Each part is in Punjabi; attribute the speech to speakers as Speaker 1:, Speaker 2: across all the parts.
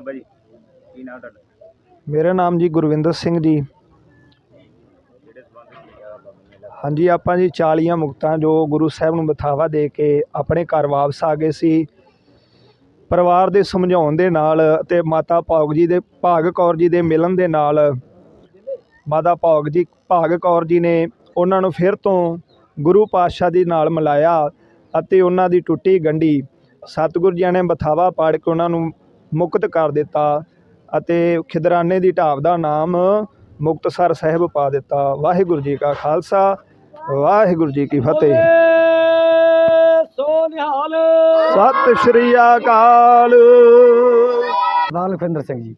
Speaker 1: ਬਾਬਾ ਜੀ? ਕੀ ਨਾਮ ਤੁਹਾਡਾ?
Speaker 2: ਮੇਰਾ ਨਾਮ ਜੀ ਗੁਰਵਿੰਦਰ ਸਿੰਘ ਜੀ।
Speaker 1: ਜਿਹੜੇ ਸਬੰਧ ਵਿੱਚ ਲਿਖਿਆ ਬਾਬਾ ਮੇਲਾ।
Speaker 2: ਹਾਂਜੀ ਆਪਾਂ ਜੀ 40 ਮੁਕਤਾਂ ਜੋ ਗੁਰੂ ਸਾਹਿਬ ਨੂੰ ਬਥਾਵਾ ਦੇ ਕੇ ਆਪਣੇ ਘਰ ਵਾਪਸ ਆ ਗਏ ਸੀ। ਪਰਿਵਾਰ ਦੇ ਸਮਝਾਉਣ ਦੇ ਨਾਲ ਤੇ ਮਾਤਾ ਭਾਗ ਜੀ ਦੇ ਭਾਗ ਕੌਰ ਜੀ ਦੇ ਮਿਲਣ ਦੇ ਨਾਲ ਮਾਤਾ ਭਾਗ ਜੀ ਭਾਗ ਕੌਰ ਜੀ ਨੇ ਉਹਨਾਂ ਨੂੰ ਫਿਰ ਤੋਂ ਗੁਰੂ ਪਾਤਸ਼ਾਹ ਦੀ ਨਾਲ ਮਿਲਾਇਆ ਅਤੇ ਉਹਨਾਂ ਦੀ ਟੁੱਟੀ ਗੰਢੀ ਸਤਿਗੁਰੂ ਜੀ ਨੇ ਬਥਾਵਾ ਪਾੜ ਕੇ ਉਹਨਾਂ ਨੂੰ ਮੁਕਤ ਕਰ ਦਿੱਤਾ ਅਤੇ ਖਿਦਰਾਨੇ ਦੀ ਢਾਬ ਦਾ ਨਾਮ ਮੁਕਤਸਰ ਸਾਹਿਬ ਪਾ ਦਿੱਤਾ। ਵਾਹਿਗੁਰੂ ਜੀ ਕਾ ਖਾਲਸਾ ਵਾਹਿਗੁਰੂ ਜੀ ਕੀ ਫਤਿਹ।
Speaker 3: ਸੋ ਨਿਹਾਲ
Speaker 2: ਸਤਿ ਸ਼੍ਰੀ ਅਕਾਲ।
Speaker 3: ਲਖਵਿੰਦਰ ਸਿੰਘ ਜੀ।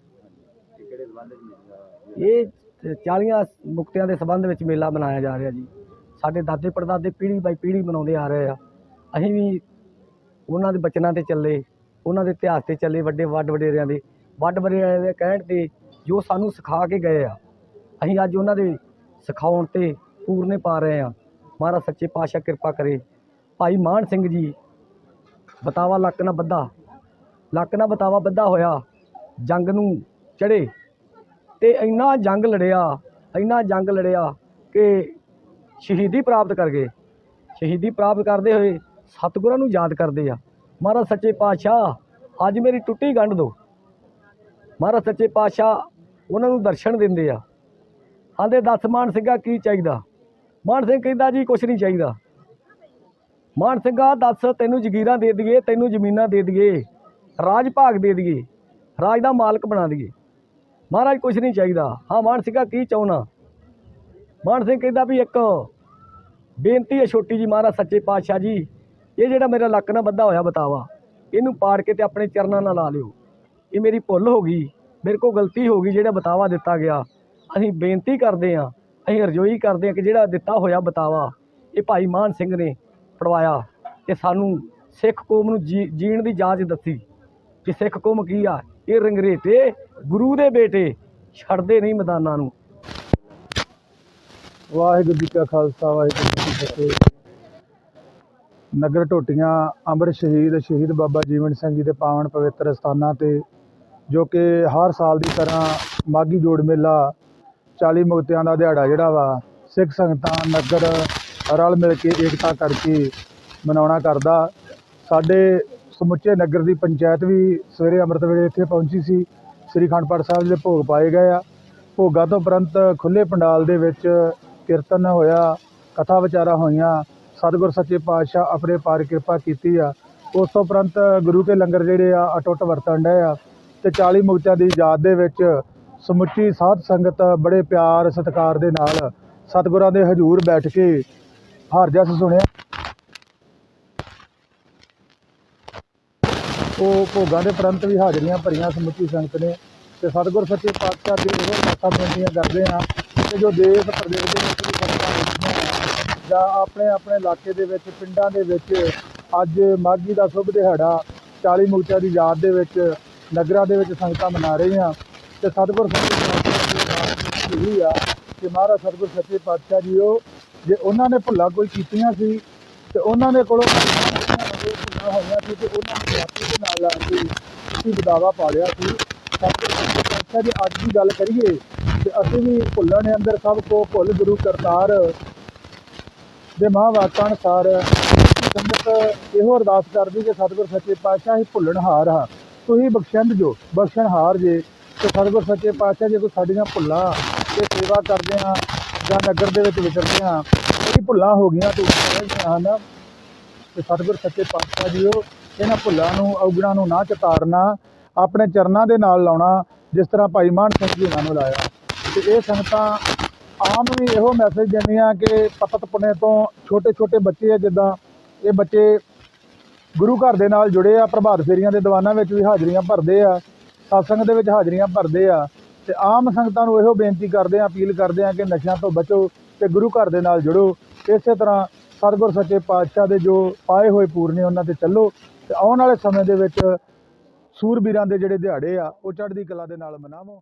Speaker 1: ਇਹ
Speaker 3: 40 ਮੁਕਤਿਆਂ ਦੇ ਸੰਬੰਧ ਵਿੱਚ ਮੇਲਾ ਮਨਾਇਆ ਜਾ ਰਿਹਾ ਜੀ। ਸਾਡੇ ਦਾਦੇ ਪੜਦਾਦੇ ਪੀੜ੍ਹੀ ਬਾਈ ਪੀੜ੍ਹੀ ਮਨਾਉਂਦੇ ਆ ਰਹੇ ਆ। ਅਸੀਂ ਵੀ ਉਹਨਾਂ ਦੇ ਬਚਨਾਂ ਤੇ ਚੱਲੇ। ਉਹਨਾਂ ਦੇ ਇਤਿਹਾਸ ਤੇ ਚੱਲੇ ਵੱਡੇ ਵੱਡ ਵਡੇਰਿਆਂ ਦੇ, ਵੱਡ ਵਡੇਰਿਆਂ ਦੇ ਕਹਿਣ ਤੇ ਜੋ ਸਾਨੂੰ ਸਿਖਾ ਕੇ ਗਏ ਆ, ਅਸੀਂ ਅੱਜ ਉਹਨਾਂ ਦੇ ਸਿਖਾਉਣ ਤੇ ਪੂਰਨੇ ਪਾ ਰਹੇ ਆ। ਮਹਾਰਾਜ ਸੱਚੇ ਪਾਤਸ਼ਾਹ ਕਿਰਪਾ ਕਰੇ। ਭਾਈ ਮਾਨ ਸਿੰਘ ਜੀ, ਬਤਾਵਾ ਲੱਕ ਨਾ ਬੱਧਾ, ਲੱਕ ਨਾ ਬਤਾਵਾ ਬੱਧਾ ਹੋਇਆ, ਜੰਗ ਨੂੰ ਚੜੇ ਤੇ ਇੰਨਾ ਜੰਗ ਲੜਿਆ, ਇੰਨਾ ਜੰਗ ਲੜਿਆ ਕਿ ਸ਼ਹੀਦੀ ਪ੍ਰਾਪਤ ਕਰ ਗਏ। ਸ਼ਹੀਦੀ ਪ੍ਰਾਪਤ ਕਰਦੇ ਹੋਏ ਸਤਿਗੁਰਾਂ ਨੂੰ ਯਾਦ ਕਰਦੇ ਆ। ਮਹਾਰਾਜ ਸੱਚੇ ਪਾਤਸ਼ਾਹ, ਅੱਜ ਮੇਰੀ ਟੁੱਟੀ ਗੰਢ ਦੋ। ਮਹਾਰਾਜ ਸੱਚੇ ਪਾਤਸ਼ਾਹ, ਉਹਨਾਂ ਨੂੰ ਦਰਸ਼ਨ ਦਿੰਦੇ ਆ। ਆਂਦੇ, ਦੱਸ ਮਾਨ ਸਿੰਘਾ ਕੀ ਚਾਹੀਦਾ? ਮਾਨ ਸਿੰਘ ਕਹਿੰਦਾ, ਜੀ, ਕੁਛ ਨਹੀਂ ਚਾਹੀਦਾ। ਮਾਨ ਸਿੰਘਾ, ਦੱਸ, ਤੈਨੂੰ ਜ਼ਗੀਰਾਂ ਦੇ ਦਈਏ, ਤੈਨੂੰ ਜ਼ਮੀਨਾਂ ਦੇ ਦਈਏ, ਰਾਜ ਭਾਗ ਦੇ ਦਈਏ, ਰਾਜ ਦਾ ਮਾਲਕ ਬਣਾ ਦਈਏ। ਮਹਾਰਾਜ, ਕੁਛ ਨਹੀਂ ਚਾਹੀਦਾ। ਹਾਂ, ਮਾਨ ਸਿੰਘਾ, ਕੀ ਚਾਹੁੰਨਾ? ਮਾਨ ਸਿੰਘ ਕਹਿੰਦਾ ਵੀ ਇੱਕ ਬੇਨਤੀ ਹੈ ਛੋਟੀ ਜੀ ਮਹਾਰਾਜ ਸੱਚੇ ਪਾਤਸ਼ਾਹ ਜੀ। ਇਹ ਜਿਹੜਾ ਮੇਰਾ ਲੱਕ ਨਾਲ ਬੱਧਾ ਹੋਇਆ ਬਤਾਵਾ, ਇਹਨੂੰ ਪਾੜ ਕੇ ਤੇ ਆਪਣੇ ਚਰਨਾਂ ਨਾਲ ਲਾ ਲਿਓ। ਇਹ ਮੇਰੀ ਭੁੱਲ ਹੋ ਗਈ, ਮੇਰੇ ਕੋਲ ਗਲਤੀ ਹੋ ਗਈ ਜਿਹੜਾ ਬਤਾਵਾ ਦਿੱਤਾ ਗਿਆ। ਅਸੀਂ ਬੇਨਤੀ ਕਰਦੇ ਹਾਂ, ਅਸੀਂ ਰਜੋਈ ਕਰਦੇ ਹਾਂ ਕਿ ਜਿਹੜਾ ਦਿੱਤਾ ਹੋਇਆ ਬਤਾਵਾ, ਇਹ ਭਾਈ ਮਾਨ ਸਿੰਘ ਨੇ ਪੜਵਾਇਆ ਤੇ ਸਾਨੂੰ ਸਿੱਖ ਕੌਮ ਨੂੰ ਜੀ- ਜੀਣ ਦੀ ਜਾਂਚ ਦੱਸੀ ਕਿ ਸਿੱਖ ਕੌਮ ਕੀ ਆ? ਇਹ ਰੰਗਰੇਟੇ ਗੁਰੂ ਦੇ ਬੇਟੇ ਛੱਡਦੇ ਨਹੀਂ ਮੈਦਾਨਾਂ ਨੂੰ।
Speaker 2: ਵਾਹਿਗੁਰੂ ਜੀ ਕਾ ਖਾਲਸਾ, ਵਾਹਿਗੁਰੂ ਜੀ ਕੀ ਫਤਿਹ। ਨਗਰ ਟੋਟੀਆਂ, ਅੰਮ੍ਰਿਤ ਸ਼ਹੀਦ ਸ਼ਹੀਦ ਬਾਬਾ ਜੀਵਨ ਸਿੰਘ ਜੀ ਦੇ ਪਾਵਨ ਪਵਿੱਤਰ ਸਥਾਨਾਂ ਤੇ, ਜੋ ਕਿ ਹਰ ਸਾਲ ਦੀ ਤਰ੍ਹਾਂ ਮਾਗੀ ਜੋੜ ਮੇਲਾ 40 ਮੁਕਤਿਆਂ ਦਾ ਦਿਹਾੜਾ ਜਿਹੜਾ ਵਾ, ਸਿੱਖ ਸੰਗਤਾਂ ਨਗਰ ਰਲ ਮਿਲ ਕੇ ਏਕਤਾ ਕਰਕੇ ਮਨਾਉਣਾ ਕਰਦਾ। ਸਾਡੇ ਸਮੁੱਚੇ ਨਗਰ ਦੀ ਪੰਚਾਇਤ ਵੀ ਸਵੇਰੇ ਅੰਮ੍ਰਿਤ ਵੇਲੇ ਇੱਥੇ ਪਹੁੰਚੀ ਸੀ। ਸ੍ਰੀ ਅਖੰਡ ਪਾਠ ਸਾਹਿਬ ਦੇ ਭੋਗ ਪਾਏ ਗਏ ਆ। ਭੋਗਾਂ ਤੋਂ ਉਪਰੰਤ ਖੁੱਲੇ ਪੰਡਾਲ ਦੇ ਵਿੱਚ ਕੀਰਤਨ ਹੋਇਆ, ਕਥਾ ਵਿਚਾਰਾ ਹੋਈਆਂ ਸਤਿਗੁਰ ਸੱਚੇ ਪਾਤਸ਼ਾਹ ਆਪਣੇ ਪਾਰ ਕਿਰਪਾ ਕੀਤੀ ਆ। ਉਸ ਤੋਂ ਉਪਰੰਤ ਗੁਰੂ ਕੇ ਲੰਗਰ ਜਿਹੜੇ ਆ, ਅਟੁੱਟ ਵਰਤਣ ਡਏ ਆ ਤੇ 40 ਮੁਕਤਿਆਂ ਦੀ ਯਾਦ ਦੇ ਵਿੱਚ ਸਮੁੱਚੀ ਸਾਧ ਸੰਗਤ ਬੜੇ ਪਿਆਰ, ਸਤਿਕਾਰ ਦੇ ਨਾਲ ਸਤਿਗੁਰਾਂ ਦੇ ਹਜ਼ੂਰ ਬੈਠ ਕੇ ਹਰ ਜਸ ਸੁਣਿਆ। ਉਹ ਭੋਗਾਂ ਦੇ ਪ੍ਰੰਤ ਵੀ ਹਾਜ਼ਰੀਆਂ ਭਰੀਆਂ ਸਮੁੱਚੀ ਸੰਗਤ ਨੇ ਤੇ ਸਤਿਗੁਰ ਸੱਚੇ ਪਾਤਸ਼ਾਹ ਦੇ ਉਹ ਮਾਤਾ ਬੇਨਤੀਆਂ ਕਰਦੇ ਆ ਕਿ ਜੋ ਦੇਸ਼ ਪ੍ਰਦੇਸ਼ ਦੇ ਵਿੱਚ ਵੀ ਸੰਗਤਾਂ ਜਾਂ ਆਪਣੇ ਆਪਣੇ ਇਲਾਕੇ ਦੇ ਵਿੱਚ, ਪਿੰਡਾਂ ਦੇ ਵਿੱਚ, ਅੱਜ ਮਾਘੀ ਦਾ ਸ਼ੁਭ ਦਿਹਾੜਾ 40 ਮੁਕਤਿਆਂ ਦੀ ਯਾਦ ਦੇ ਵਿੱਚ, ਨਗਰਾਂ ਦੇ ਵਿੱਚ ਸੰਗਤਾਂ ਮਨਾ ਰਹੀਆਂ। ਤੇ ਸਤਿਗੁਰ ਸੱਚੇ ਪਾਤਸ਼ਾਹ ਇਹੀ ਆ ਕਿ ਮਹਾਰਾਜ ਸਤਿਗੁਰ ਸੱਚੇ ਪਾਤਸ਼ਾਹ ਜੀ ਉਹ ਜੇ ਉਹਨਾਂ ਨੇ ਭੁੱਲਾਂ ਕੋਈ ਕੀਤੀਆਂ ਸੀ, ਤੇ ਉਹਨਾਂ ਦੇ ਕੋਲੋਂ ਭੁੱਲਾਂ ਹੋਈਆਂ ਸੀ, ਤੇ ਉਹਨਾਂ ਨੇ ਆਪੇ ਦੇ ਨਾਲ ਲਾ ਕੇ ਬਦਾਵਾ ਪਾਲਿਆ ਸੀ। ਸਤਿਗੁਰ ਸੱਚੇ ਪਾਤਸ਼ਾਹ ਜੀ ਅੱਜ ਦੀ ਗੱਲ ਕਰੀਏ, ਤੇ ਅਸੀਂ ਵੀ ਭੁੱਲਣ ਦੇ ਅੰਦਰ ਸਭ ਕੋ ਭੁੱਲ ਗੁਰੂ ਕਰਤਾਰ ਦੇ ਮਹਾਂਵਾਕਾਂ ਅਨੁਸਾਰ ਸੰਗਤ ਇਹੋ ਅਰਦਾਸ ਕਰਦੀ ਕਿ ਸਤਿਗੁਰ ਸੱਚੇ ਪਾਤਸ਼ਾਹ ਹੀ ਭੁੱਲਣਹਾਰ ਆ। ਤੁਸੀਂ ਬਖਸ਼ੰਦ ਜੋ ਬਖਸ਼ਣਹਾਰ ਜੇ। ਤੇ ਸਤਿਗੁਰ ਸੱਚੇ ਪਾਤਸ਼ਾਹ ਜੇ ਕੋਈ ਸਾਡੀਆਂ ਭੁੱਲਾਂ ਤੇ ਸੇਵਾ ਕਰਦੇ ਆ ਜਾਂ ਨਗਰ ਦੇ ਵਿੱਚ ਵਿਚਰਦੇ ਆ ਇਹ ਭੁੱਲਾਂ ਹੋ ਗਈਆਂ ਤੇ ਹਨ। ਤੇ ਸਤਿਗੁਰ ਸੱਚੇ ਪਾਤਸ਼ਾਹ ਜੀ ਉਹ ਇਹਨਾਂ ਭੁੱਲਾਂ ਨੂੰ, ਔਗਣਾਂ ਨੂੰ ਨਾ ਚਤਾਰਨਾ, ਆਪਣੇ ਚਰਨਾਂ ਦੇ ਨਾਲ ਲਾਉਣਾ, ਜਿਸ ਤਰ੍ਹਾਂ ਭਾਈ ਮਾਨ ਸਿੰਘ ਜੀ ਉਹਨਾਂ ਨੂੰ ਲਾਇਆ। ਤੇ ਇਹ ਸੰਗਤਾਂ ਆਮ ਵੀ ਇਹੋ ਮੈਸੇਜ ਦਿੰਦੀਆਂ ਕਿ ਪਤਤ ਪੁਣੇ ਤੋਂ ਛੋਟੇ ਛੋਟੇ ਬੱਚੇ ਆ, ਜਿੱਦਾਂ ਇਹ ਬੱਚੇ ਗੁਰੂ ਘਰ ਦੇ ਨਾਲ ਜੁੜੇ ਆ, ਪ੍ਰਭਾਤ ਫੇਰੀਆਂ ਦੇ ਦੀਵਾਨਾਂ ਵਿੱਚ ਵੀ ਹਾਜ਼ਰੀਆਂ ਭਰਦੇ ਆ, ਸਤਸੰਗ ਦੇ ਵਿੱਚ ਹਾਜ਼ਰੀਆਂ ਭਰਦੇ ਆ ਤੇ ਆਮ ਸੰਗਤਾਂ ਨੂੰ ਇਹੋ ਬੇਨਤੀ ਕਰਦੇ ਆ ਅਪੀਲ ਕਰਦੇ ਆ ਕਿ ਨਸ਼ਿਆਂ ਤੋਂ ਬਚੋ ਤੇ ਗੁਰੂ ਘਰ ਦੇ ਨਾਲ ਜੁੜੋ। ਇਸੇ ਤਰ੍ਹਾਂ ਸਤਿਗੁਰ ਸੱਚੇ ਪਾਤਸ਼ਾਹ ਦੇ ਜੋ ਪਾਏ ਹੋਏ ਪੂਰਨੇ, ਉਹਨਾਂ ਤੇ ਚੱਲੋ ਤੇ ਆਉਣ ਵਾਲੇ ਸਮੇਂ ਦੇ ਵਿੱਚ ਸੂਰਬੀਰਾਂ ਦੇ ਜਿਹੜੇ ਦਿਹਾੜੇ ਆ, ਉਹ ਚੜ੍ਹਦੀ ਕਲਾ ਦੇ ਨਾਲ ਮਨਾਵੋ।